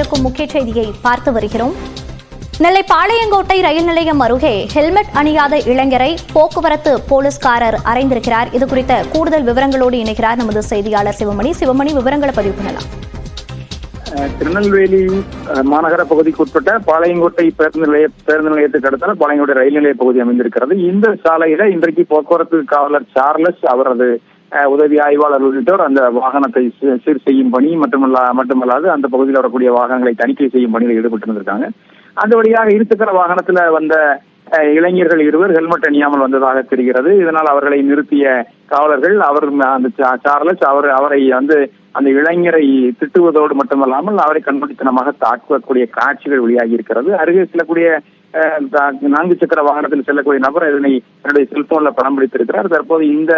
செய்தியை பார்த்து வருகிறோம். நெல்லை பாளையங்கோட்டை ரயில் நிலையம் அருகே ஹெல்மெட் அணியாத இளைஞரை போக்குவரத்து போலீஸ்காரர் அறைந்திருக்கிறார். இது குறித்த கூடுதல் விவரங்களோடு இணைகிறார் நமது செய்தியாளர் சிவமணி. சிவமணி விவரங்களை பதிவு பண்ணலாம். திருநெல்வேலி மாநகர பகுதிக்கு உட்பட்ட பாளையங்கோட்டை பேருந்து நிலைய பேருந்து நிலையத்துக்கு அடுத்தால் பாளையங்கோட்டை ரயில் நிலைய பகுதி அமைந்திருக்கிறது. இந்த சாலையில இன்றைக்கு போக்குவரத்து காவலர் சார்லஸ் அவரது உதவி ஆய்வாளர் உள்ளிட்டோர் அந்த வாகனத்தை சீர் செய்யும் பணி மட்டுமல்ல மட்டுமல்லாது அந்த பகுதியில் வரக்கூடிய வாகனங்களை தணிக்கை செய்யும் பணியில் ஈடுபட்டு இருந்திருக்காங்க அந்த வழியாக இருசக்கர வாகனத்துல வந்த இளைஞர்கள் இருவர் ஹெல்மெட் அணியாமல் வந்ததாக தெரிகிறது. இதனால் அவர்களை நிறுத்திய காவலர்கள் அவர் அந்த சார்லஸ் அவர் அவரை வந்து அந்த இளைஞரை திட்டுவதோடு மட்டுமல்லாமல் அவரை கண்மூடித்தனமாக தாக்கக்கூடிய காட்சிகள் வெளியாகி இருக்கிறது அருகே செல்லக்கூடிய அஹ், நான்கு சக்கர வாகனத்தில் செல்லக்கூடிய நபர் இதனை தன்னுடைய செல்போன்ல படம் பிடித்திருக்கிறார். தற்போது இந்த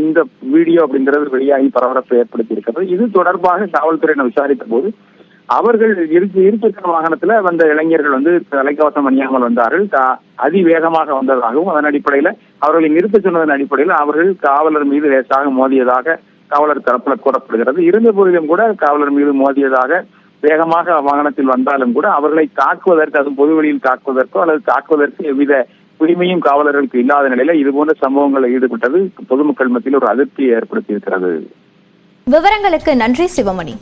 இந்த வீடியோ அப்படிங்கிறது வெளியாகி பரபரப்பை ஏற்படுத்தி இருக்கிறது இது தொடர்பாக காவல்துறையினர் விசாரித்த போது அவர்கள் இரு இருசக்கர வாகனத்துல வந்த இளைஞர்கள் வந்து தலைக்கவசம் அணியாமல் வந்தார்கள். அதிவேகமாக வந்ததாகவும் அதன் அடிப்படையில அவர்களை நிறுத்த சொன்னதன் அடிப்படையில் அவர்கள் காவலர் மீது லேசாக மோதியதாக காவலர் தரப்புல கூறப்படுகிறது. இருந்த போதிலும் கூட காவலர் மீது மோதியதாக வேகமாக வாகனத்தில் வந்தாலும் கூட அவர்களை தாக்குவதற்கு அது பொதுவெளியில் தாக்குவதற்கோ அல்லது தாக்குவதற்கு எவ்வித உரிமையும் காவலர்களுக்கு இல்லாத நிலையில இது போன்ற சம்பவங்களில் ஈடுபட்டது பொதுமக்கள் மத்தியில் ஒரு அதிருப்தியை ஏற்படுத்தி இருக்கிறது விவரங்களுக்கு நன்றி சிவமணி.